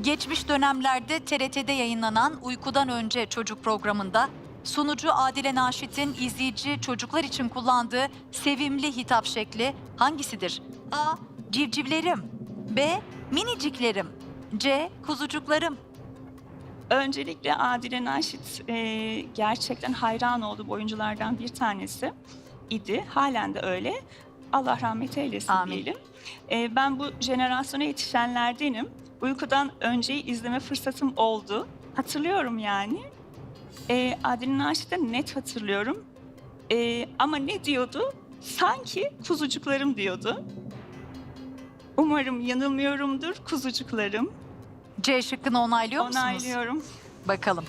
Geçmiş dönemlerde TRT'de yayınlanan Uykudan Önce çocuk programında sunucu Adile Naşit'in izleyici çocuklar için kullandığı sevimli hitap şekli hangisidir? A. Civcivlerim B. Miniciklerim C. Kuzucuklarım Öncelikle Adile Naşit e, gerçekten hayran olduğum oyunculardan bir tanesi idi. Halen de öyle. Allah rahmet eylesin Amin. diyelim. E, ben bu jenerasyona yetişenlerdenim. Uykudan önceyi izleme fırsatım oldu. Hatırlıyorum yani. E, Adile Naşit'i net hatırlıyorum. E, ama ne diyordu? Sanki kuzucuklarım diyordu. Umarım yanılmıyorumdur kuzucuklarım. C şıkkını onaylıyor musunuz? Onaylıyorum. Bakalım.